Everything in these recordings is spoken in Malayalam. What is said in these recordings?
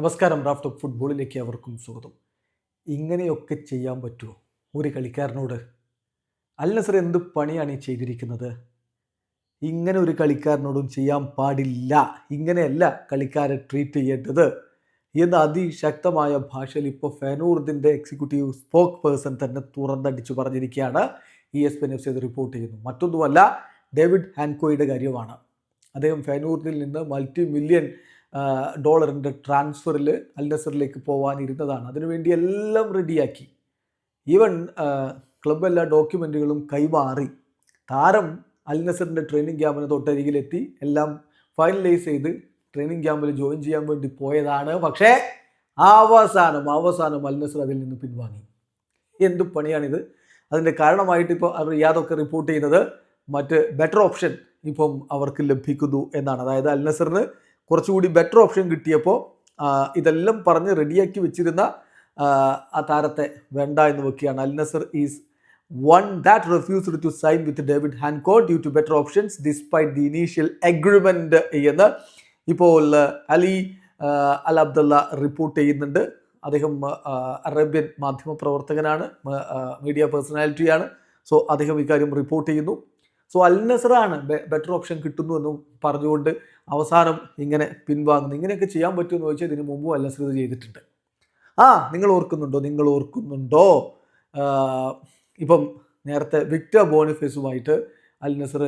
നമസ്കാരം റാഫ് ടോപ്പ് ഫുട്ബോളിലേക്ക് അവർക്കും സ്വാഗതം. ഇങ്ങനെയൊക്കെ ചെയ്യാൻ പറ്റുമോ ഒരു കളിക്കാരനോട്? അൽ നസർ എന്ത് പണിയാണ് ഈ ചെയ്തിരിക്കുന്നത്? ഇങ്ങനെ ഒരു കളിക്കാരനോടും ചെയ്യാൻ പാടില്ല. ഇങ്ങനെയല്ല കളിക്കാരെ ട്രീറ്റ് ചെയ്യേണ്ടത്. എന്ന് അതിശക്തമായ ഭാഷയിൽ ഇപ്പോൾ ഫെനൂർദിന്റെ എക്സിക്യൂട്ടീവ് സ്പോക്ക് പേഴ്സൺ തന്നെ തുറന്നടിച്ചു പറഞ്ഞിരിക്കുകയാണ്. E S P F C report ചെയ്യുന്നു. മറ്റൊന്നുമല്ല ഡേവിഡ് ഹാൻകോയുടെ കാര്യമാണ്. അദ്ദേഹം ഫെനൂർദിൽ നിന്ന് മൾട്ടി മില്യൺ ഡോളറിന്റെ ട്രാൻസ്ഫറിൽ അൽ നസറിലേക്ക് പോകാനിരുന്നതാണ് അതിനുവേണ്ടി എല്ലാം റെഡിയാക്കി. ഈവൻ ക്ലബ് എല്ലാ ഡോക്യുമെന്റുകളും കൈമാറി. താരം അൽ നസറിന്റെ ട്രെയിനിങ് ക്യാമ്പിന് തൊട്ടരികിലെത്തി. എല്ലാം ഫൈനലൈസ് ചെയ്ത് ട്രെയിനിങ് ക്യാമ്പിൽ ജോയിൻ ചെയ്യാൻ വേണ്ടി പോയതാണ്. പക്ഷേ അവസാനം അവസാനം അൽ നസർ അതിൽ നിന്ന് പിൻവാങ്ങി. എന്ത് പണിയാണിത്? അതിന്റെ കാരണമായിട്ട് ഇപ്പോൾ റിയാദൊക്കെ റിപ്പോർട്ട് ചെയ്യുന്നത് മറ്റ് ബെറ്റർ ഓപ്ഷൻ ഇപ്പം അവർക്ക് ലഭിക്കുന്നു എന്നാണ്. അതായത് അൽ നസറിന് കുറച്ചുകൂടി ബെറ്റർ ഓപ്ഷൻ കിട്ടിയപ്പോൾ ഇതെല്ലാം പറഞ്ഞ് റെഡിയാക്കി വെച്ചിരുന്ന ആ, താരത്തെ വേണ്ട എന്ന് വെക്കുകയാണ്. Al Nassr is one that refused to sign with David Hancko due to better options despite the initial agreement എന്ന് ഇപ്പോൾ അലി അൽ അബ്ദുള്ള റിപ്പോർട്ട് ചെയ്യുന്നുണ്ട്. അദ്ദേഹം അറേബ്യൻ മാധ്യമ പ്രവർത്തകനാണ് മീഡിയ പേഴ്സണാലിറ്റിയാണ് സോ അദ്ദേഹം ഇക്കാര്യം റിപ്പോർട്ട് ചെയ്യുന്നു. സോ അൽ നസറാണ് ബെറ്റർ ഓപ്ഷൻ കിട്ടുന്നു എന്നും പറഞ്ഞുകൊണ്ട് അവസാനം ഇങ്ങനെ പിൻവാങ്ങുന്നു. ഇങ്ങനെയൊക്കെ ചെയ്യാൻ പറ്റുമെന്ന് ചോദിച്ചാൽ ഇതിനു മുമ്പും അൽ നസർ ഇത് ചെയ്തിട്ടുണ്ട്. ആ നിങ്ങൾ ഓർക്കുന്നുണ്ടോ? നിങ്ങൾ ഓർക്കുന്നുണ്ടോ? ഇപ്പം നേരത്തെ വിക്ടർ ബോണിഫേസുമായിട്ട് അൽ നസർ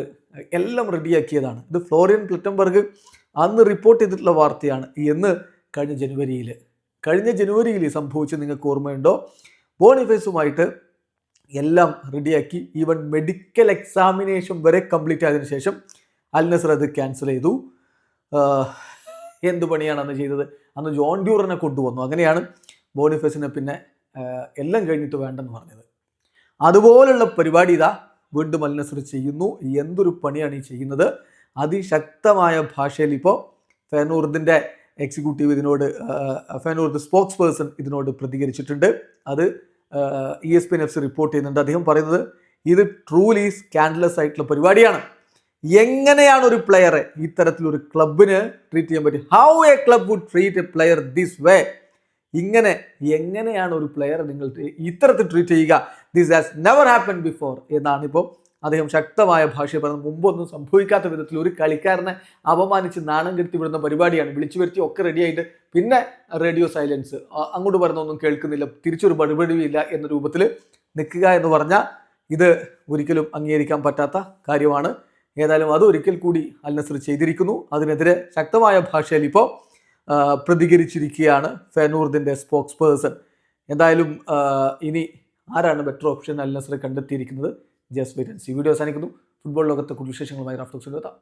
എല്ലാം റെഡിയാക്കിയതാണ്. ഇത് ഫ്ലോറിയൻ ക്ലിറ്റംബർഗ് അന്ന് റിപ്പോർട്ട് ചെയ്തിട്ടുള്ള വാർത്തയാണ് എന്ന് കഴിഞ്ഞ ജനുവരിയിൽ കഴിഞ്ഞ ജനുവരിയിൽ സംഭവിച്ച് നിങ്ങൾക്ക് ഓർമ്മയുണ്ടോ? ബോണിഫേസുമായിട്ട് എല്ലാം റെഡിയാക്കി. ഈവൻ മെഡിക്കൽ എക്സാമിനേഷൻ വരെ കംപ്ലീറ്റ് ആയതിനു ശേഷം അൽ നസർ അത് ക്യാൻസൽ ചെയ്തു. എന്ത് പണിയാണ് അന്ന് ചെയ്തത്? അന്ന് ജോൺ ഡ്യൂറിനെ കൊണ്ടുവന്നു. അങ്ങനെയാണ് ബോണിഫേസിനെ പിന്നെ എല്ലാം കഴിഞ്ഞിട്ട് വേണ്ടെന്ന് പറഞ്ഞത്. അതുപോലുള്ള പരിപാടി ഇതാ വീണ്ടും അൽ നസർ ചെയ്യുന്നു. എന്തൊരു പണിയാണ് ഈ ചെയ്യുന്നത്? അതിശക്തമായ ഭാഷയിൽ ഇപ്പോൾ ഫെനൂർദിന്റെ എക്സിക്യൂട്ടീവ് ഇതിനോട് ഫെനൂർദ് സ്പോക്സ് പേഴ്സൺ ഇതിനോട് പ്രതികരിച്ചിട്ടുണ്ട്. അത് E S P F C report ചെയ്യുന്നുണ്ട്. അദ്ദേഹം പറയുന്നത് ഇത് ട്രൂലി സ്കാൻഡലസ് ആയിട്ടുള്ള പരിപാടിയാണ്. എങ്ങനെയാണ് ഒരു പ്ലെയറെ ഇത്തരത്തിലൊരു ക്ലബിന് ട്രീറ്റ് ചെയ്യാൻ പറ്റും how a club would treat a player this way ഇങ്ങനെ എങ്ങനെയാണ് ഒരു പ്ലെയറെ നിങ്ങൾ ഇത്തരത്തിൽ ട്രീറ്റ് ചെയ്യുക? This has never happen before എന്നാണ് ഇപ്പോൾ അദ്ദേഹം ശക്തമായ ഭാഷയിൽ പറഞ്ഞു മുമ്പൊന്നും സംഭവിക്കാത്ത വിധത്തിൽ ഒരു കളിക്കാരനെ അപമാനിച്ച് നാണം കെടുത്തി വിടുന്ന പരിപാടിയാണ്. വിളിച്ചു വരുത്തി ഒക്കെ റെഡിയായിട്ട് പിന്നെ റേഡിയോ സൈലൻസ്. അങ്ങോട്ട് പറഞ്ഞൊന്നും കേൾക്കുന്നില്ല. തിരിച്ചൊരു പടിപടിയില്ല എന്ന രൂപത്തിൽ നിൽക്കുക എന്ന് പറഞ്ഞാൽ ഇത് ഒരിക്കലും അംഗീകരിക്കാൻ പറ്റാത്ത കാര്യമാണ്. ഏതായാലും അത് ഒരിക്കൽ കൂടി അൽ ചെയ്തിരിക്കുന്നു. അതിനെതിരെ ശക്തമായ ഭാഷയിൽ ഇപ്പോൾ പ്രതികരിച്ചിരിക്കുകയാണ് ഫെനൂർദിന്റെ സ്പോക്സ് പേഴ്സൺ എന്തായാലും ഇനി ആരാണ് ബെറ്റർ ഓപ്ഷൻ അൽ കണ്ടെത്തിയിരിക്കുന്നത്? ജസ്റ്റ് വെയിറ്റ് സി വീഡിയോ അവസാനിക്കുന്നു. ഫുട്ബോൾ ലോകത്തെ കൂടുതൽ വിശേഷങ്ങളുമായി റാഫ്റ്റോക്സിൽ എത്താം.